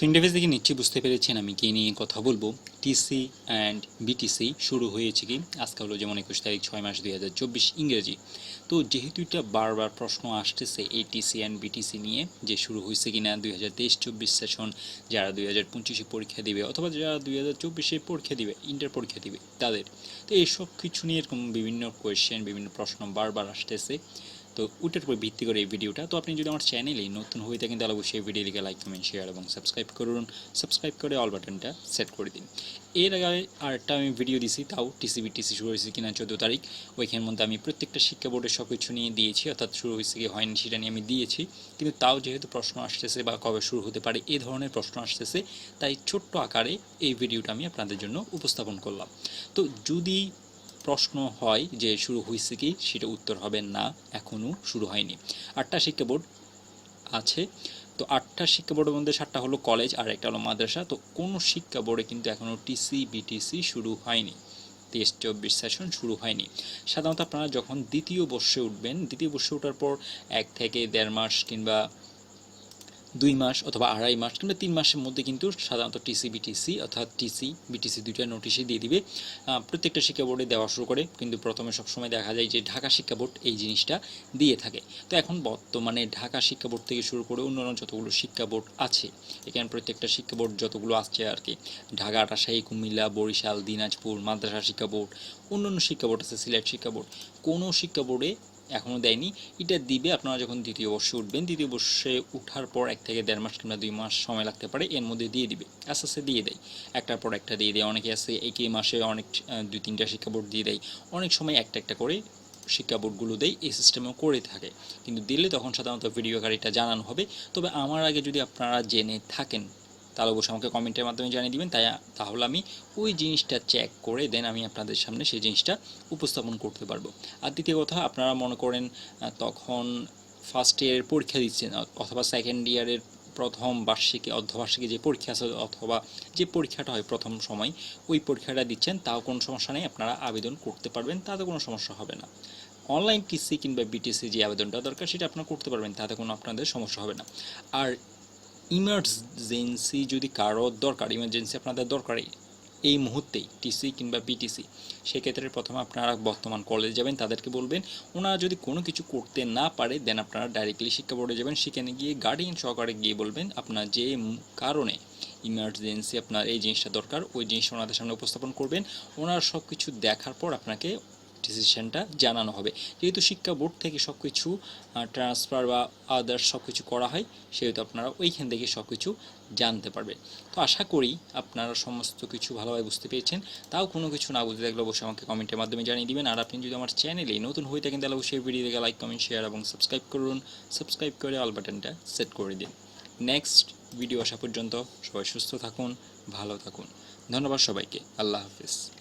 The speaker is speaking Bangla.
তো ইন্টারফেস দেখে নিশ্চয়ই বুঝতে পেরেছেন আমি কি নিয়ে কথা বলব। টিসি অ্যান্ড বিটিসি শুরু হয়েছে কি? আজকে হলো যেমন একুশ তারিখ, ছয় মাস দুই হাজার চব্বিশ ইংরেজি। তো যেহেতু এটা বারবার প্রশ্ন আসতেছে এই টিসি অ্যান্ড বিটিসি নিয়ে, যে শুরু হয়েছে কি না দুই হাজার তেইশ চব্বিশ সেশন যারা দুই হাজার পঁচিশে পরীক্ষা দিবে অথবা যারা দুই হাজার চব্বিশে পরীক্ষা দিবে ইন্টার পরীক্ষা দিবে, তাদের। তো এইসব কিছু নিয়ে এরকম বিভিন্ন কোয়েশ্চেন বিভিন্ন প্রশ্ন বারবার আসতেছে। তো ওইটার উপর ভিত্তি করে এই ভিডিওটা। তো আপনি যদি আমার চ্যানেলে নতুন হয়ে থাকেন, তাহলে অবশ্যই ভিডিও লিখে লাইক কমেন্ট শেয়ার এবং সাবস্ক্রাইব করুন। সাবস্ক্রাইব করে অল বাটনটা সেট করে দিন। এর আগে আরেকটা আমি ভিডিও দিছি, তাও টিসিবি টিসি শুরু হয়েছে কিনা চোদ্দ তারিখ। ওইখানের মধ্যে আমি প্রত্যেকটা শিক্ষা বোর্ডের সব কিছু নিয়ে দিয়েছি, অর্থাৎ শুরু হয়েছে কি হয়নি সেটা নিয়ে আমি দিয়েছি। কিন্তু তাও যেহেতু প্রশ্ন আসতেছে বা কবে শুরু হতে পারে এ ধরনের প্রশ্ন আসতেছে, তাই ছোট্ট আকারে এই ভিডিওটা আমি আপনাদের জন্য উপস্থাপন করলাম। তো যদি প্রশ্ন হয় যে শুরু হয়েছে কি? সেটা উত্তর হবে না এখনও শুরু হয়নি। আটটা শিক্ষা বোর্ড আছে। তো আটটা শিক্ষা বোর্ডের মধ্যে সাতটা হলো কলেজ, আর একটা হলো মাদ্রাসা। তো কোনো শিক্ষা বোর্ডে কিন্তু এখনও টিসি, বিটিসি শুরু হয়নি। তেইশ চব্বিশ সেশন শুরু হয়নি। সাধারণত আপনারা যখন দ্বিতীয় বর্ষে উঠবেন, দ্বিতীয় বর্ষে ওঠার পর এক থেকে দেড় মাস কিংবা দুই মাস অথবা আড়াই মাস কিংবা তিন মাসের মধ্যে কিন্তু সাধারণত টিসি বিটিসি অর্থাৎ টিসি বিটিসি দুইটা নোটিশে দিয়ে দিবে। প্রত্যেকটা শিক্ষা বোর্ডে দেওয়া শুরু করে, কিন্তু প্রথমে সবসময় দেখা যায় যে ঢাকা শিক্ষা বোর্ড এই জিনিসটা দিয়ে থাকে। তো এখন বর্তমানে ঢাকা শিক্ষা বোর্ড থেকে শুরু করে অন্যান্য যতগুলো শিক্ষা বোর্ড আছে, এখানে প্রত্যেকটা শিক্ষা বোর্ড যতগুলো আসছে আর কি, ঢাকা, রাজশাহী, কুমিল্লা, বরিশাল, দিনাজপুর, মাদ্রাসা শিক্ষা বোর্ড, অন্যান্য শিক্ষা বোর্ড আছে, সিলেট শিক্ষা বোর্ড, কোনো শিক্ষা বোর্ডে এখনও দেয়নি। এটা দিবে, আপনারা যখন দ্বিতীয় বর্ষে উঠবেন, দ্বিতীয় বর্ষে উঠার পর এক থেকে দেড় মাস কিংবা দুই মাস সময় লাগতে পারে, এর মধ্যে দিয়ে দিবে। আস্তে আস্তে দিয়ে দেয়। একটার পর একটা দিয়ে দেয়। অনেকে আছে, একই মাসে অনেক দুই তিনটা শিক্ষা বোর্ড দিয়ে দেয়। অনেক সময় একটা একটা করে শিক্ষা বোর্ডগুলো দেয়, এই সিস্টেমেও করে থাকে। কিন্তু দিলে তখন সাধারণত ভিডিও গাড়িটা জানানো হবে। তবে আমার আগে যদি আপনারা জেনে থাকেন তাহলে অবশ্যই আমাকে কমেন্টের মাধ্যমে জানিয়ে দিবেন। তাই, তাহলে আমি ওই জিনিসটা চেক করে দেন আমি আপনাদের সামনে সেই জিনিসটা উপস্থাপন করতে পারব। আর দ্বিতীয় কথা, আপনারা মনে করেন তখন ফার্স্ট ইয়ারের পরীক্ষা দিচ্ছেন, অথবা সেকেন্ড ইয়ারের প্রথম বার্ষিকী, অর্ধবার্ষিকী যে পরীক্ষা আছে, অথবা যে পরীক্ষাটা হয় প্রথম সময়, ওই পরীক্ষাটা দিচ্ছেন, তাও কোনো সমস্যা নেই, আপনারা আবেদন করতে পারবেন, তাতে কোনো সমস্যা হবে না। অনলাইন টিসি কিংবা বিটিসি যে আবেদনটা দরকার, সেটা আপনারা করতে পারবেন, তাতে কোনো আপনাদের সমস্যা হবে না। আর ইমার্জেন্সি যদি কারও দরকার ইমার্জেন্সি আপনাদের দরকারই, এই মুহূর্তেই টিসি কিংবা বিটিসি সেক্ষেত্রে প্রথমে আপনারা বর্তমান কলেজে যাবেন, তাদেরকে বলবেন, ওনারা যদি কোনো কিছু করতে না পারে দেন আপনারা ডাইরেক্টলি শিক্ষা বোর্ডে যাবেন। সেখানে গিয়ে গার্ডিয়ান সহকারে গিয়ে বলবেন, আপনার যে কারণে ইমার্জেন্সি আপনার এই জিনিসটা দরকার, ওই জিনিসটা ওনাদের সামনে উপস্থাপন করবেন। ওনারা সব কিছু দেখার পর আপনাকে ডিসিশনটা জানানো হবে। যেহেতু শিক্ষা বোর্ড থেকে সব কিছু ট্রান্সফার বা আদার্স সব কিছু করা হয়, সেহেতু আপনারা ওইখান থেকে সব কিছু জানতে পারবেন। তো আশা করি আপনারা সমস্ত কিছু ভালোভাবে বুঝতে পেরেছেন। তাও কোনো কিছু না বুঝতে থাকলে অবশ্যই আমাকে কমেন্টের মাধ্যমে জানিয়ে দিবেন। আর আপনি যদি আমার চ্যানেলে নতুন হয়ে থাকেন, তাহলে অবশ্যই ভিডিও দেখে লাইক কমেন্ট শেয়ার এবং সাবস্ক্রাইব করুন। সাবস্ক্রাইব করে অল বাটনটা সেট করে দিন। নেক্সট ভিডিও আসা পর্যন্ত সবাই সুস্থ থাকুন, ভালো থাকুন। ধন্যবাদ সবাইকে। আল্লাহ হাফিজ।